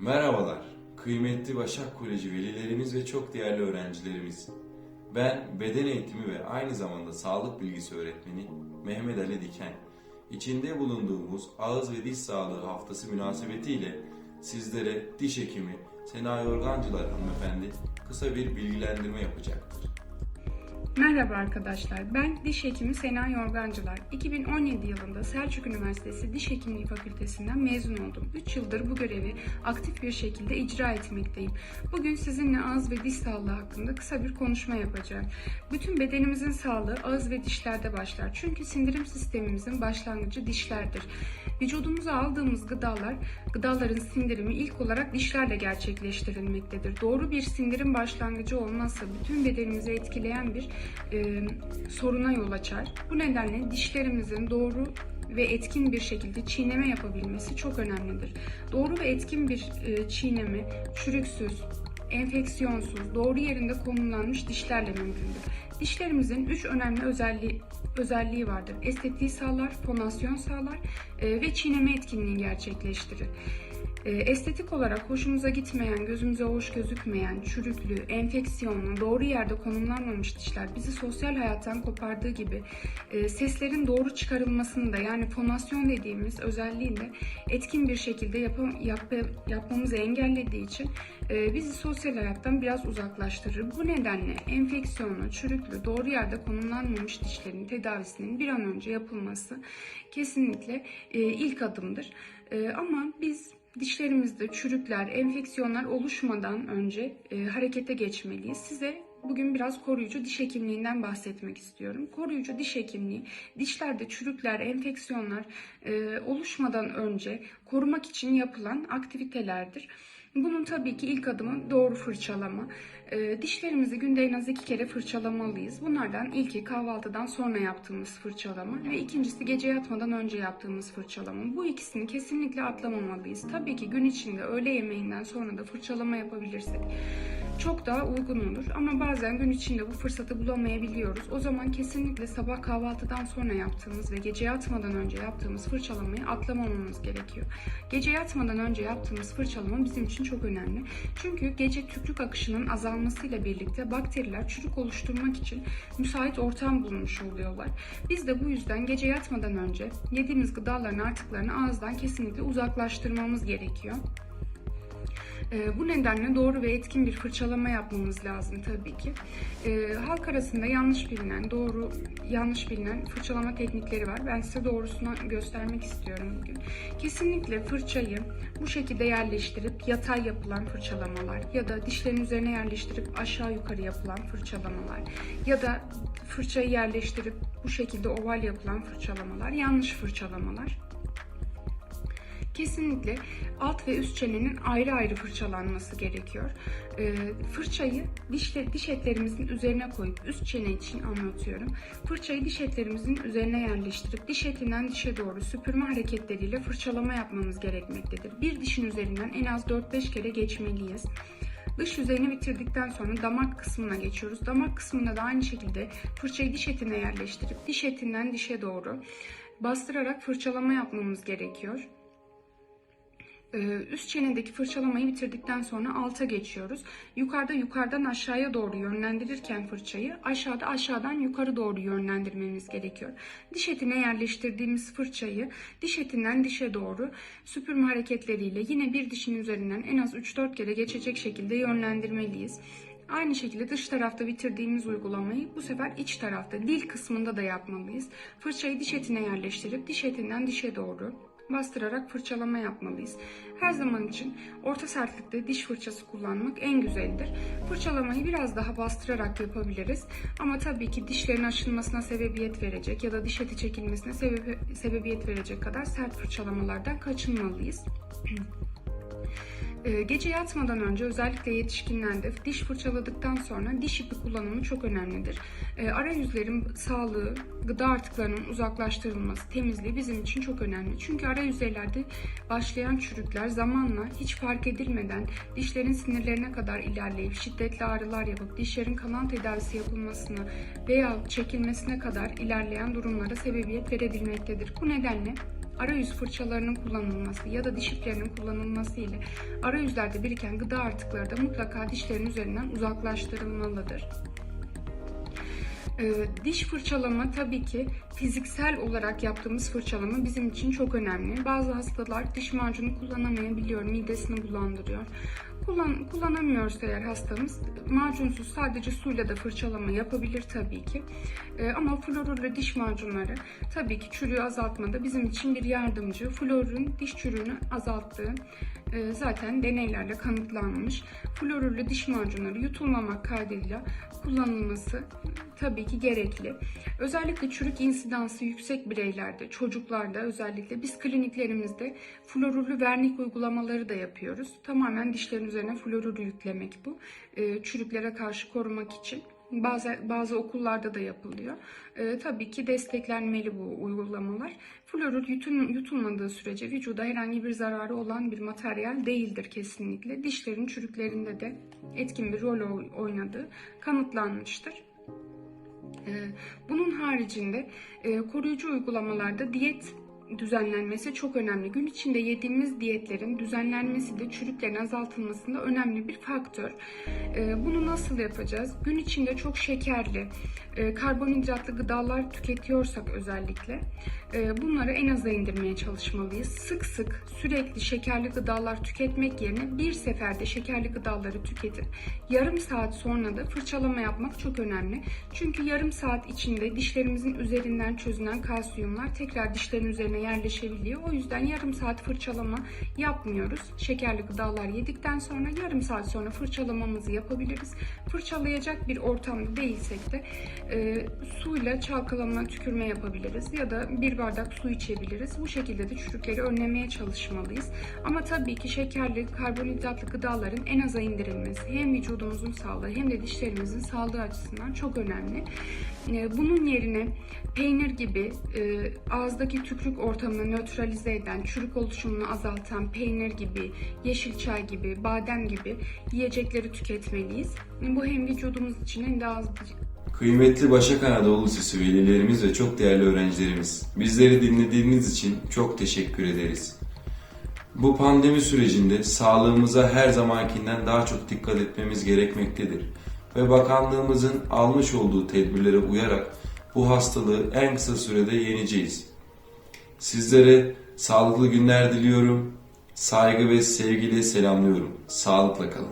Merhabalar, kıymetli Başak Koleji velilerimiz ve çok değerli öğrencilerimiz. Ben beden eğitimi ve aynı zamanda sağlık bilgisi öğretmeni Mehmet Ali Diken. İçinde bulunduğumuz ağız ve diş sağlığı haftası münasebetiyle sizlere diş hekimi Sena Yorgancılar hanımefendi kısa bir bilgilendirme yapacaktır. Merhaba arkadaşlar, ben diş hekimi Sena Yorgancılar. 2017 yılında Selçuk Üniversitesi Diş Hekimliği Fakültesinden mezun oldum. 3 yıldır bu görevi aktif bir şekilde icra etmekteyim. Bugün sizinle ağız ve diş sağlığı hakkında kısa bir konuşma yapacağım. Bütün bedenimizin sağlığı ağız ve dişlerde başlar. Çünkü sindirim sistemimizin başlangıcı dişlerdir. Vücudumuza aldığımız gıdalar, gıdaların sindirimi ilk olarak dişlerle gerçekleştirilmektedir. Doğru bir sindirim başlangıcı olmazsa bütün bedenimizi etkileyen bir e, soruna yol açar. Bu nedenle dişlerimizin doğru ve etkin bir şekilde çiğneme yapabilmesi çok önemlidir. Doğru ve etkin bir e, çiğneme çürüksüz, enfeksiyonsuz, doğru yerinde konumlanmış dişlerle mümkündür. Dişlerimizin üç önemli özelliği özelliği vardır. Estetiği sağlar, fonasyon sağlar e, ve çiğneme etkinliği gerçekleştirir. E, Estetik olarak hoşumuza gitmeyen, gözümüze hoş gözükmeyen, çürüklü, enfeksiyonlu, doğru yerde konumlanmamış dişler bizi sosyal hayattan kopardığı gibi e, seslerin doğru çıkarılmasını da yani fonasyon dediğimiz özelliğini de etkin bir şekilde yapam, yap, yapmamızı engellediği için e, bizi sosyal hayattan biraz uzaklaştırır. Bu nedenle enfeksiyonlu, çürüklü, doğru yerde konumlanmamış dişlerin tedavisinin bir an önce yapılması kesinlikle e, ilk adımdır. E, ama biz dişlerimizde çürükler, enfeksiyonlar oluşmadan önce e, harekete geçmeliyiz. Size bugün biraz koruyucu diş hekimliğinden bahsetmek istiyorum. Koruyucu diş hekimliği dişlerde çürükler, enfeksiyonlar e, oluşmadan önce korumak için yapılan aktivitelerdir. Bunun tabii ki ilk adımı doğru fırçalama. E, dişlerimizi günde en az iki kere fırçalamalıyız. Bunlardan ilki kahvaltıdan sonra yaptığımız fırçalama ve ikincisi gece yatmadan önce yaptığımız fırçalama. Bu ikisini kesinlikle atlamamalıyız. Tabii ki gün içinde öğle yemeğinden sonra da fırçalama yapabilirsek çok daha uygun olur. Ama bazen gün içinde bu fırsatı bulamayabiliyoruz. O zaman kesinlikle sabah kahvaltıdan sonra yaptığımız ve gece yatmadan önce yaptığımız fırçalamayı atlamamamız gerekiyor. Gece yatmadan önce yaptığımız fırçalama bizim için çok önemli. Çünkü gece tükrük akışının azalmasıyla birlikte bakteriler çürük oluşturmak için müsait ortam bulmuş oluyorlar. Biz de bu yüzden gece yatmadan önce yediğimiz gıdaların artıklarını ağızdan kesinlikle uzaklaştırmamız gerekiyor. E, bu nedenle doğru ve etkin bir fırçalama yapmamız lazım tabii ki. E, halk arasında yanlış bilinen, doğru yanlış bilinen fırçalama teknikleri var. Ben size doğrusunu göstermek istiyorum bugün. Kesinlikle fırçayı bu şekilde yerleştirip yatay yapılan fırçalamalar ya da dişlerin üzerine yerleştirip aşağı yukarı yapılan fırçalamalar ya da fırçayı yerleştirip bu şekilde oval yapılan fırçalamalar yanlış fırçalamalar. Kesinlikle alt ve üst çenenin ayrı ayrı fırçalanması gerekiyor. Ee, fırçayı diş, diş etlerimizin üzerine koyup üst çene için anlatıyorum. Fırçayı diş etlerimizin üzerine yerleştirip diş etinden dişe doğru süpürme hareketleriyle fırçalama yapmamız gerekmektedir. Bir dişin üzerinden en az 4-5 kere geçmeliyiz. Dış yüzeyini bitirdikten sonra damak kısmına geçiyoruz. Damak kısmında da aynı şekilde fırçayı diş etine yerleştirip diş etinden dişe doğru bastırarak fırçalama yapmamız gerekiyor. Ee, üst çenedeki fırçalamayı bitirdikten sonra alta geçiyoruz. Yukarıda yukarıdan aşağıya doğru yönlendirirken fırçayı aşağıda aşağıdan yukarı doğru yönlendirmemiz gerekiyor. Diş etine yerleştirdiğimiz fırçayı diş etinden dişe doğru süpürme hareketleriyle yine bir dişin üzerinden en az 3-4 kere geçecek şekilde yönlendirmeliyiz. Aynı şekilde dış tarafta bitirdiğimiz uygulamayı bu sefer iç tarafta dil kısmında da yapmalıyız. Fırçayı diş etine yerleştirip diş etinden dişe doğru bastırarak fırçalama yapmalıyız. Her zaman için orta sertlikte diş fırçası kullanmak en güzeldir. Fırçalamayı biraz daha bastırarak yapabiliriz. Ama tabii ki dişlerin aşınmasına sebebiyet verecek ya da diş eti çekilmesine sebebi, sebebiyet verecek kadar sert fırçalamalardan kaçınmalıyız. Ee, Gece yatmadan önce özellikle yetişkinlerde diş fırçaladıktan sonra diş ipi kullanımı çok önemlidir. Ee, Arayüzlerin sağlığı, gıda artıklarının uzaklaştırılması, temizliği bizim için çok önemli. Çünkü arayüzlerde başlayan çürükler zamanla hiç fark edilmeden dişlerin sinirlerine kadar ilerleyip şiddetli ağrılar yapıp dişlerin kanal tedavisi yapılmasına veya çekilmesine kadar ilerleyen durumlara sebebiyet verebilmektedir. Bu nedenle arayüz fırçalarının kullanılması ya da diş iplerinin kullanılması ile arayüzlerde biriken gıda artıkları da mutlaka dişlerin üzerinden uzaklaştırılmalıdır. Ee, diş fırçalama tabii ki fiziksel olarak yaptığımız fırçalama bizim için çok önemli. Bazı hastalar diş macunu kullanamayabiliyor, midesini bulandırıyor. Kullan, kullanamıyorsa eğer hastamız macunsuz sadece suyla da fırçalama yapabilir tabii ki. Ee, ama florürlü diş macunları tabii ki çürüğü azaltmada bizim için bir yardımcı. Florun diş çürüğünü azalttığı e, zaten deneylerle kanıtlanmış. Florürlü diş macunları yutulmamak kaydıyla kullanılması tabii ki gerekli. Özellikle çürük insidansı yüksek bireylerde, çocuklarda özellikle biz kliniklerimizde florürlü vernik uygulamaları da yapıyoruz. Tamamen dişlerin üzerine florürlü yüklemek bu. E, çürüklere karşı korumak için. Bazı, bazı okullarda da yapılıyor. E, tabii ki desteklenmeli bu uygulamalar. Florür yutun, yutulmadığı sürece vücuda herhangi bir zararı olan bir materyal değildir kesinlikle. Dişlerin çürüklerinde de etkin bir rol oy- oynadığı kanıtlanmıştır. E, bunun haricinde e, koruyucu uygulamalarda diyet düzenlenmesi çok önemli. Gün içinde yediğimiz diyetlerin düzenlenmesi de çürüklerin azaltılmasında önemli bir faktör. Ee, Bunu nasıl yapacağız? Gün içinde çok şekerli, e, karbonhidratlı gıdalar tüketiyorsak özellikle e, bunları en aza indirmeye çalışmalıyız. Sık sık sürekli şekerli gıdalar tüketmek yerine bir seferde şekerli gıdaları tüketip yarım saat sonra da fırçalama yapmak çok önemli. Çünkü yarım saat içinde dişlerimizin üzerinden çözünen kalsiyumlar tekrar dişlerin üzerine yerleşebiliyor. O yüzden yarım saat fırçalama yapmıyoruz. Şekerli gıdalar yedikten sonra yarım saat sonra fırçalamamızı yapabiliriz. Fırçalayacak bir ortamda değilsek de e, suyla çalkalama, tükürme yapabiliriz ya da bir bardak su içebiliriz. Bu şekilde de çürükleri önlemeye çalışmalıyız. Ama tabii ki şekerli, karbonhidratlı gıdaların en aza indirilmesi hem vücudumuzun sağlığı hem de dişlerimizin sağlığı açısından çok önemli. E, bunun yerine peynir gibi e, ağızdaki tükrük ortamını nötralize eden, çürük oluşumunu azaltan peynir gibi, yeşil çay gibi, badem gibi yiyecekleri tüketmeliyiz. Bu hem vücudumuz için hem de ağız Kıymetli Başak Anadolu Lisesi velilerimiz ve çok değerli öğrencilerimiz, bizleri dinlediğiniz için çok teşekkür ederiz. Bu pandemi sürecinde sağlığımıza her zamankinden daha çok dikkat etmemiz gerekmektedir ve bakanlığımızın almış olduğu tedbirlere uyarak bu hastalığı en kısa sürede yeneceğiz. Sizlere sağlıklı günler diliyorum. Saygı ve sevgiyle selamlıyorum. Sağlıkla kalın.